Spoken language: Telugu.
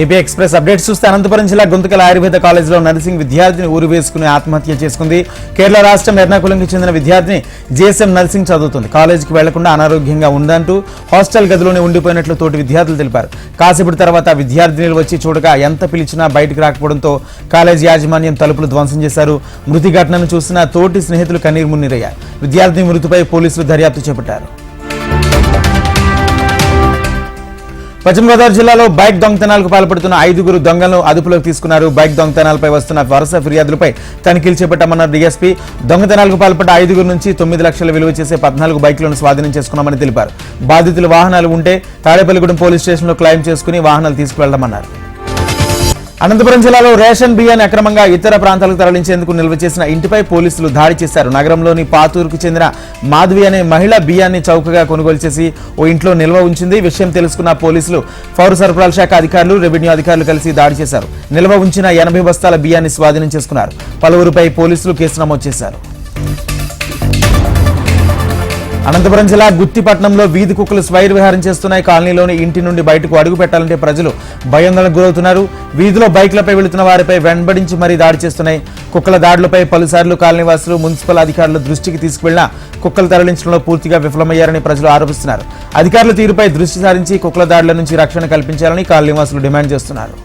ఏపీ ఎక్స్ప్రెస్ అప్డేట్స్ చూస్తే అనంతపురం జిల్లా గుంతకల ఆయుర్వేద కాలేజీలో నర్సింగ్ విద్యార్థిని ఊరు వేసుకుని ఆత్మహత్య చేసుకుంది. కేరళ రాష్ట్రం ఎర్నాకుళంకి చెందిన విద్యార్థిని జేఎస్ఎం నర్సింగ్ చదువుతుంది. కాలేజీకి వెళ్ళకుండా అనారోగ్యంగా ఉందంటూ హాస్టల్ గదిలోనే ఉండిపోయినట్లు తోటి విద్యార్థులు తెలిపారు. కాసేపటి తర్వాత విద్యార్థినిలు వచ్చి చూడగా ఎంత పిలిచినా బయటకు రాకపోవడంతో కాలేజీ యాజమాన్యం తలుపులు ధ్వంసం చేశారు. మృతి ఘటనను చూసిన తోటి స్నేహితులు కన్నీరు మున్నీరయ్యారు. విద్యార్థిని మృతిపై పోలీసులు దర్యాప్తు చేపట్టారు. పశ్చిమ గోదావరి జిల్లాలో బైక్ దొంగతనాలకు పాల్పడుతున్న ఐదుగురు దొంగలను అదుపులోకి తీసుకున్నారు. బైక్ దొంగతనాలపై వస్తున్న వరుస ఫిర్యాదులపై తనిఖీలు చేపట్టామన్నారు డీఎస్పీ. దొంగతనాలకు పాల్పడ్డ ఐదుగురు నుంచి తొమ్మిది లక్షల విలువ చేసే పద్నాలుగు బైక్లను స్వాధీనం చేసుకున్నామని తెలిపారు. బాధితులు వాహనాలు ఉంటే తాడేపల్లిగూడెం పోలీస్ స్టేషన్లో క్లెయిమ్ చేసుకుని వాహనాలు తీసుకువెళ్ళమన్నారు అనంతపురం జిల్లాలో రేషన్ బియ్యాన్ని అక్రమంగా ఇతర ప్రాంతాలకు తరలించేందుకు నిల్వ చేసిన ఇంటిపై పోలీసులు దాడి చేశారు. నగరంలోని పాతూరుకు చెందిన మాధవి అనే మహిళ బియ్యాన్ని చౌకగా కొనుగోలు చేసి ఓ ఇంట్లో నిల్వ ఉంచింది. విషయం తెలుసుకున్న పోలీసులు పౌర సరఫరాల శాఖ అధికారులు రెవెన్యూ అధికారులు కలిసి దాడి చేశారు. నిల్వ ఉంచిన ఎనభై బస్తాల బియ్యాన్ని స్వాధీనం చేసుకున్నారు. పలువురిపై పోలీసులు కేసు నమోదు చేశారు. అనంతపురం జిల్లా గుత్తిపట్నంలో వీధి కుక్కలు స్వైర్ విహారం చేస్తున్నాయి. కాలనీలోని ఇంటి నుండి బయటకు అడుగు పెట్టాలంటే ప్రజలు భయాందోళనకు గురవుతున్నారు. వీధిలో బైక్లపై వెళుతున్న వారిపై వెంబడించి మరీ దాడి చేస్తున్నాయి. కుక్కల దాడులపై పలుసార్లు కాలనీవాసులు మున్సిపల్ అధికారుల దృష్టికి తీసుకువెళ్ళినా కుక్కలు తరలించడంలో పూర్తిగా విఫలమయ్యారని ప్రజలు ఆరోపిస్తున్నారు. అధికారుల తీరుపై దృష్టి సారించి కుక్కల దాడుల నుంచి రక్షణ కల్పించాలని కాలనీవాసులు డిమాండ్ చేస్తున్నారు.